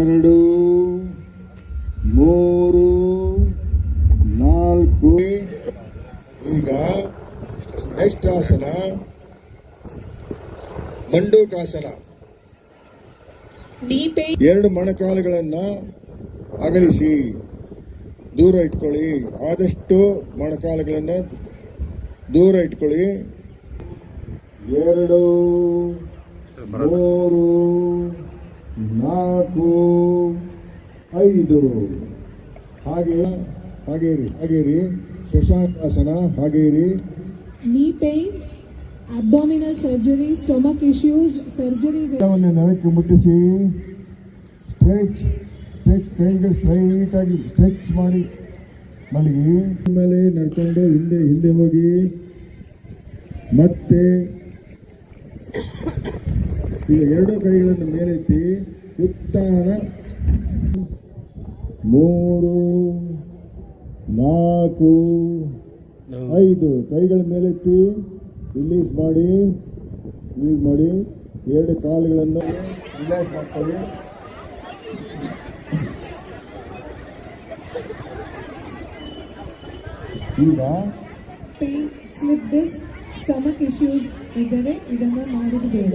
ಎರಡು ಮೂರು ನಾಲ್ಕು. ಈಗ ನೆಕ್ಸ್ಟ್ ಆಸನ ಮಂಡೂಕಾಸನ. ಎರಡು ಮೊಣಕಾಲುಗಳನ್ನು ಅಗಲಿಸಿ ದೂರ ಇಟ್ಕೊಳ್ಳಿ. ಆದಷ್ಟು ಮೊಣಕಾಲುಗಳನ್ನು ದೂರ ಇಟ್ಕೊಳ್ಳಿ. ಎರಡು ಮೂರು ನಾಲ್ಕು ಐದು. ಹಾಗೆ ಹಾಗೆ ಇರಿ ಹಾಗೆ ಇರಿ ಶಶಾಂಕಾಸನ ಹಾಗೆ ಇರಿ ನೀ pain, abdominal surgery stomach issues surgery ನೆಲಕ್ಕೆ ಮುಟ್ಟಿಸಿ ಸ್ಟ್ರೆಚ್ ಸ್ಟ್ರೆಚ್ ಕೈಗಳು ಸ್ಟ್ರೈಟ್ ಆಗಿ ಸ್ಟ್ರೆಚ್ ಮಾಡಿ ಮಲಗಿ. ಮೇಲೆ ನಡ್ಕೊಂಡು ಹಿಂದೆ ಹಿಂದೆ ಹೋಗಿ ಮತ್ತೆ ಈಗ ಎರಡು ಕೈಗಳನ್ನು ಮೇಲೆತ್ತಿ ಉತ್ತಾನ. ಮೂರು, ನಾಲ್ಕು, ಐದು ಕೈಗಳ ಮೇಲೆತ್ತಿ ರಿಲೀಸ್ ಮಾಡಿ ರಿಲೀಸ್ ಮಾಡಿ. ಎರಡು ಕಾಲುಗಳನ್ನು ರಿಲ್ಯಾಕ್ಸ್ ಮಾಡ್ಕೊಳ್ಳಿ. ಈಗ pain slip disc stomach issues ಇದ್ದರೆ ಇದನ್ನು ಮಾಡುವುದು ಬೇಡ.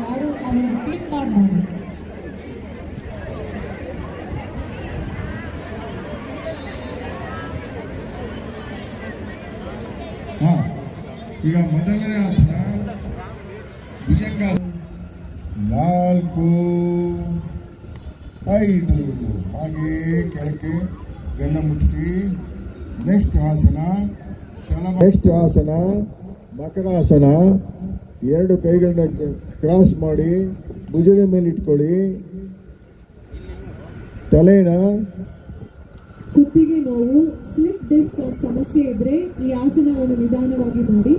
ಯಾರು ಅವರನ್ನು ಕ್ಲಿಕ್ ಮಾಡ್ಬೋದು? ಹಾ ಈಗ ಮೊದಲನೇ ಆಸನ ಭುಜಂಗ. ನಾಲ್ಕು ಐದು. ಹಾಗೆ ಕೆಳಕ್ಕೆ ಗಲ್ಲ ಮುಟ್ಟಿಸಿ. ನೆಕ್ಸ್ಟ್ ಆಸನ ನೆಕ್ಸ್ಟ್ ಆಸನ ಮಕರಾಸನ ಎರಡು ಕೈಗಳನ್ನ ಕ್ರಾಸ್ ಮಾಡಿ, ಭುಜದ ಮೇಲೆ ಇಟ್ಕೊಳ್ಳಿ. ತಲೆನ ಕುತ್ತಿಗೆ ನೋವು, ಸ್ಲಿಪ್ ಡಿಸ್ಕ್ ಸಮಸ್ಯೆ ಇದ್ರೆ ಈ ಆಸನವನ್ನು ನಿಧಾನವಾಗಿ ಮಾಡಿ.